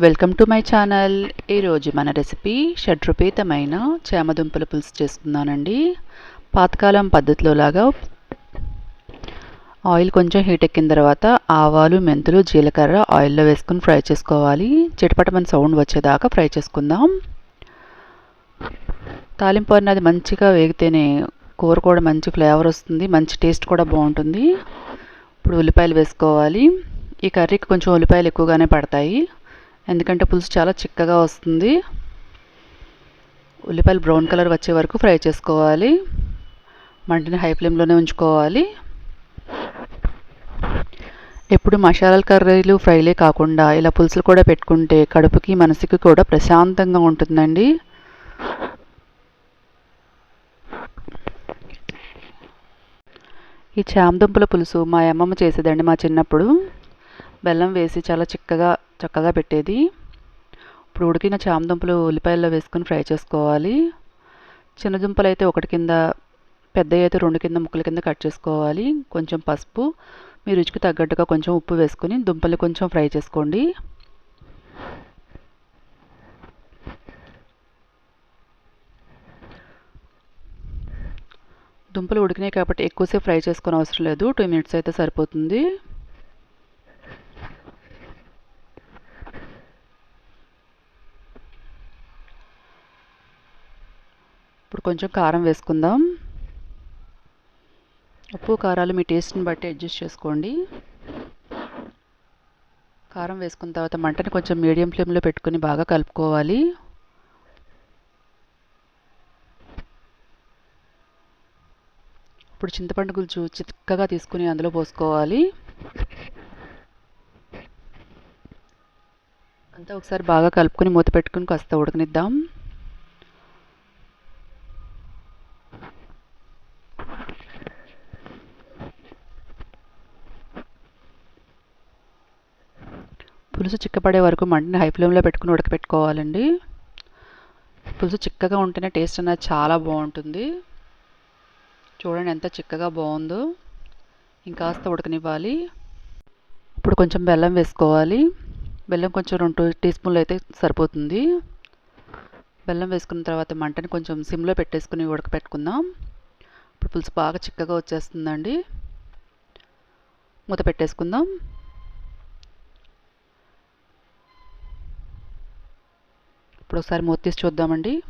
Welcome to my channel. ఈరోజు మన recipe షడ్రుపేతమైన చేమదుంపల పులుసు చేస్తున్నానండి. పాతకాలం పద్ధతిలో లాగా ఆయిల్ కొంచెం హీట్ ఎక్కిన తర్వాత ఆవాలు మెంతులు జీలకర్ర ఆయిల్లో వేసుకుని ఫ్రై చేసుకోవాలి. చిటపటమని సౌండ్ వచ్చేదాకా ఫ్రై చేసుకుందాం. తాలింపు అన్నది మంచిగా వేగితేనే కూర కూడా మంచి ఫ్లేవర్ వస్తుంది మంచి టేస్ట్ కూడా బాగుంటుంది. ఇప్పుడు ఉల్లిపాయలు వేసుకోవాలి. ఈ కర్రీకి కొంచెం ఉల్లిపాయలు ఎక్కువగానే పడతాయి. ఎందుకంటే పులుసు చాలా చిక్కగా వస్తుంది. ఉల్లిపాయలు బ్రౌన్ కలర్ వచ్చే వరకు ఫ్రై చేసుకోవాలి. మంటని హై ఫ్లేమ్లోనే ఉంచుకోవాలి. ఎప్పుడు మసాలాల కర్రీలు ఫ్రైలే కాకుండా ఇలా పులుసులు కూడా పెట్టుకుంటే కడుపుకి మనసుకి కూడా ప్రశాంతంగా ఉంటుందండి. ఈ చామదుంపల పులుసు మా అమ్మమ్మ చేసేదండి మా చిన్నప్పుడు. బెల్లం వేసి చాలా చిక్కగా చక్కగా పెట్టేది. ఇప్పుడు ఉడికిన చామదుంపలు ఉల్లిపాయల్లో వేసుకొని ఫ్రై చేసుకోవాలి. చిన్న దుంపలు అయితే ఒకటి కింద పెద్ద అయితే రెండు కింద ముక్కల కింద కట్ చేసుకోవాలి. కొంచెం పసుపు మీ రుచికి తగ్గట్టుగా కొంచెం ఉప్పు వేసుకొని దుంపలు కొంచెం ఫ్రై చేసుకోండి. దుంపలు ఉడికినాయి కాబట్టి ఎక్కువసేపు ఫ్రై చేసుకొని అవసరం లేదు. టూ మినిట్స్ అయితే సరిపోతుంది. ఇప్పుడు కొంచెం కారం వేసుకుందాం. ఉప్పు కారాలు మీ టేస్ట్ని బట్టి అడ్జస్ట్ చేసుకోండి. కారం వేసుకున్న తర్వాత మంటని కొంచెం మీడియం ఫ్లేమ్లో పెట్టుకుని బాగా కలుపుకోవాలి. ఇప్పుడు చింతపండు గుజ్జు చిక్కగా తీసుకుని అందులో పోసుకోవాలి. అంతా ఒకసారి బాగా కలుపుకొని మూత పెట్టుకుని కాస్త ఉడకనిద్దాం. పులుసు చిక్కపడే వరకు మంటని హై ఫ్లేమ్లో పెట్టుకుని ఉడకపెట్టుకోవాలండి. పులుసు చిక్కగా ఉంటేనే టేస్ట్ అనేది చాలా బాగుంటుంది. చూడండి ఎంత చిక్కగా బాగుందో. ఇంకాస్త ఉడకనివ్వాలి. ఇప్పుడు కొంచెం బెల్లం వేసుకోవాలి. బెల్లం కొంచెం రెండు టీ స్పూన్లు అయితే సరిపోతుంది. బెల్లం వేసుకున్న తర్వాత మంటని కొంచెం సిమ్లో పెట్టేసుకుని ఉడకపెట్టుకుందాం. ఇప్పుడు పులుసు బాగా చిక్కగా వచ్చేస్తుందండి. మూత పెట్టేసుకుందాం. ఇప్పుడు ఒకసారి మూత చూద్దామండి.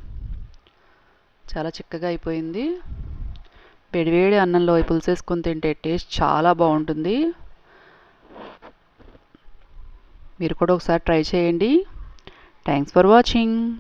చాలా చిక్కగా అయిపోయింది. వేడివేడి అన్నంలో పులుసు వేసుకొని తింటే టేస్ట్ చాలా బాగుంటుంది. మీరు కూడా ఒకసారి ట్రై చేయండి. Thanks for watching